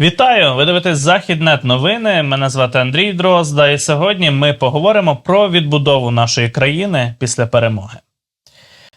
Вітаю! Ви дивитесь Західнет новини. Мене звати Андрій Дрозда, і сьогодні ми поговоримо про відбудову нашої країни після перемоги.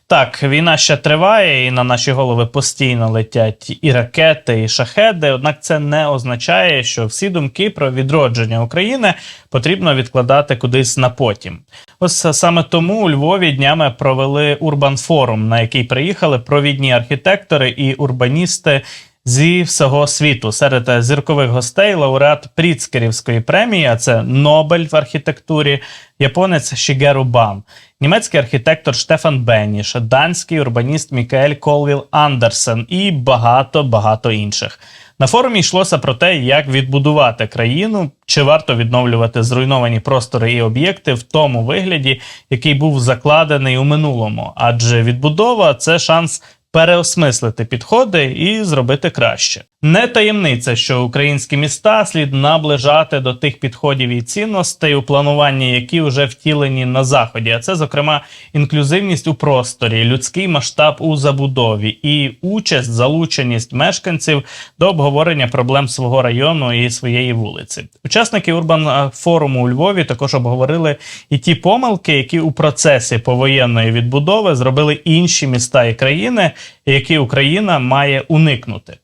Так, війна ще триває, і на наші голови постійно летять і ракети, і шахеди. Однак це не означає, що всі думки про відродження України потрібно відкладати кудись на потім. Ось саме тому у Львові днями провели Урбан Форум, на який приїхали провідні архітектори і урбаністи зі всього світу. Серед зіркових гостей лауреат Пріцкерівської премії, а це Нобель в архітектурі, японець Шігеру Бан, німецький архітектор Штефан Беніш, данський урбаніст Мікаель Колвіл Андерсен і багато багато інших. На форумі йшлося про те, як відбудувати країну, чи варто відновлювати зруйновані простори і об'єкти в тому вигляді, який був закладений у минулому. Адже відбудова це шанс переосмислити підходи і зробити краще. Не таємниця, що українські міста слід наближати до тих підходів і цінностей у плануванні, які вже втілені на заході. А це, зокрема, інклюзивність у просторі, людський масштаб у забудові і участь, залученість мешканців до обговорення проблем свого району і своєї вулиці. Учасники урбан форуму у Львові також обговорили і ті помилки, які у процесі повоєнної відбудови зробили інші міста і країни, які Україна має уникнути.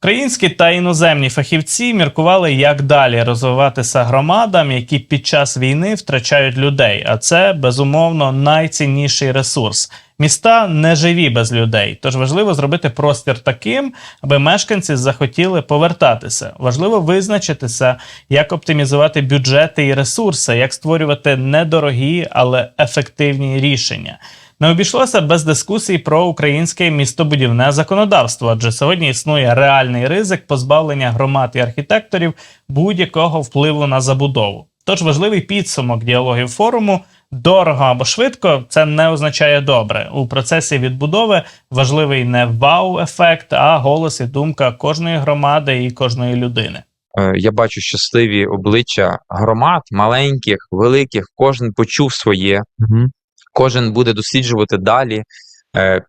Українські та іноземні фахівці міркували, як далі розвиватися громадам, які під час війни втрачають людей. А це безумовно найцінніший ресурс. Міста не живі без людей, тож важливо зробити простір таким, аби мешканці захотіли повертатися. Важливо визначитися, як оптимізувати бюджети і ресурси, як створювати недорогі, але ефективні рішення. Не обійшлося без дискусій про українське містобудівне законодавство, адже сьогодні існує реальний ризик позбавлення громад і архітекторів будь-якого впливу на забудову. Тож важливий підсумок діалогів форуму дорого або швидко це не означає добре. У процесі відбудови важливий не вау-ефект, а голос і думка кожної громади і кожної людини. Е, Я бачу щасливі обличчя громад, маленьких, великих. Кожен почув своє, кожен буде досліджувати далі, е,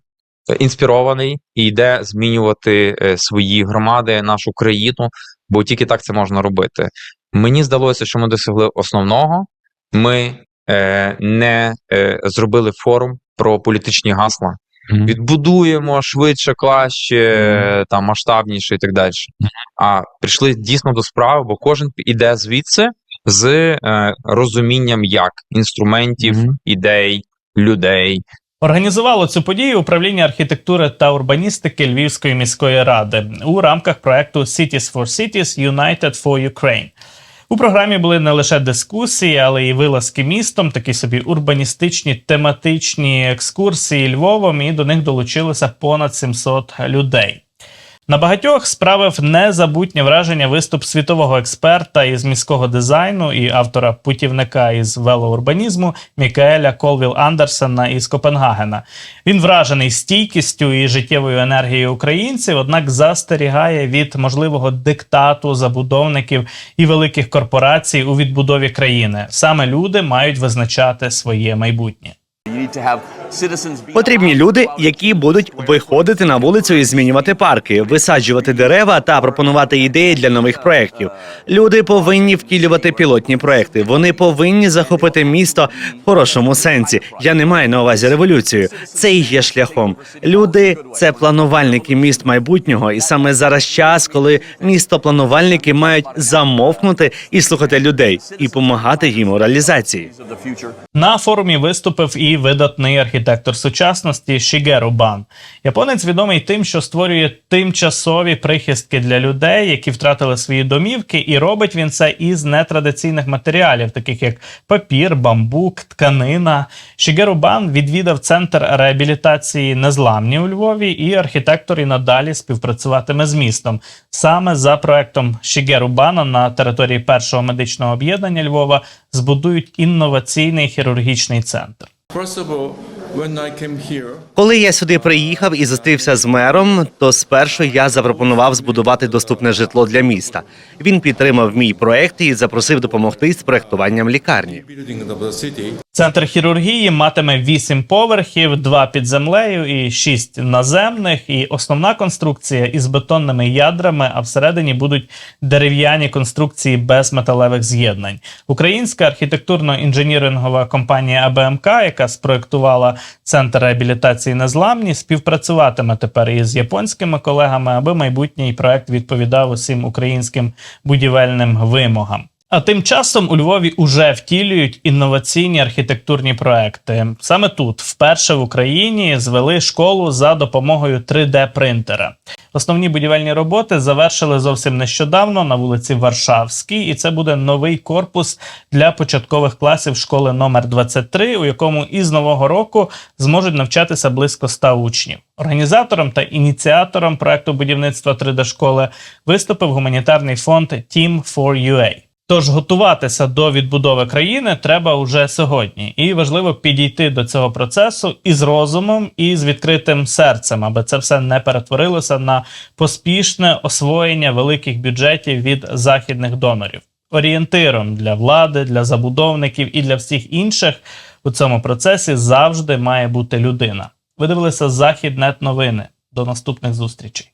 інспірований і йде змінювати е, свої громади, нашу країну, бо тільки так це можна робити. Мені здалося, що ми досягли основного. Ми е, не е, зробили форум про політичні гасла. Відбудуємо швидше, краще, е, там масштабніше і так далі. А прийшли дійсно до справи, бо кожен іде звідси з е, розумінням як інструментів, Мгм. ідей, людей. Організувало цю подію управління архітектури та урбаністики Львівської міської ради у рамках проекту Cities for Cities United for Ukraine. У програмі були не лише дискусії, але й вилазки містом, такі собі урбаністичні тематичні екскурсії Львовом, і до них долучилося понад 700 людей. На багатьох справив незабутнє враження виступ світового експерта із міського дизайну і автора путівника із велоурбанізму Мікаеля Колвіл Андерсена із Копенгагена. Він вражений стійкістю і життєвою енергією українців, однак застерігає від можливого диктату забудовників і великих корпорацій у відбудові країни. Саме люди мають визначати своє майбутнє. Потрібні люди, які будуть виходити на вулицю і змінювати парки, висаджувати дерева та пропонувати ідеї для нових проєктів. Люди повинні втілювати пілотні проекти. Вони повинні захопити місто в хорошому сенсі. Я не маю на увазі революцію. Це і є шляхом. Люди це планувальники міст майбутнього, і саме зараз час, коли містопланувальники мають замовкнути і слухати людей і допомагати їм у реалізації. На форумі виступив і видатний архітектор сучасності Шігеру Бан. Японець відомий тим, що створює тимчасові прихистки для людей, які втратили свої домівки, і робить він це із нетрадиційних матеріалів, таких як папір, бамбук, тканина. Шігеру Бан відвідав центр реабілітації незламні у Львові, і архітектор і надалі співпрацюватиме з містом. Саме за проектом Шігеру Бана на території першого медичного об'єднання Львова збудують інноваційний хірургічний центр. when I came here, Коли я сюди приїхав і зустрівся з мером, то спершу я запропонував збудувати доступне житло для міста. Він підтримав мій проект і запросив допомогти з проектуванням лікарні. Центр хірургії матиме 8 поверхів, 2 під землею і 6 наземних. І основна конструкція із бетонними ядрами, а всередині будуть дерев'яні конструкції без металевих з'єднань. Українська архітектурно-інженірингова компанія АБМК, яка спроектувала центр реабілітації незламні, співпрацюватиме тепер із японськими колегами, аби майбутній проект відповідав усім українським будівельним вимогам. А тим часом у Львові уже втілюють інноваційні архітектурні проекти. Саме тут, вперше в Україні, звели школу за допомогою 3D-принтера. Основні будівельні роботи завершили зовсім нещодавно на вулиці Варшавській, і це буде новий корпус для початкових класів школи номер 23, у якому із нового року зможуть навчатися близько 100 учнів. Організатором та ініціатором проекту будівництва 3D-школи виступив гуманітарний фонд Team for UA. Тож готуватися до відбудови країни треба уже сьогодні, і важливо підійти до цього процесу із розумом і з відкритим серцем, аби це все не перетворилося на поспішне освоєння великих бюджетів від західних донорів. Орієнтиром для влади, для забудовників і для всіх інших у цьому процесі завжди має бути людина. Ви дивилися Західнет новини. До наступних зустрічей.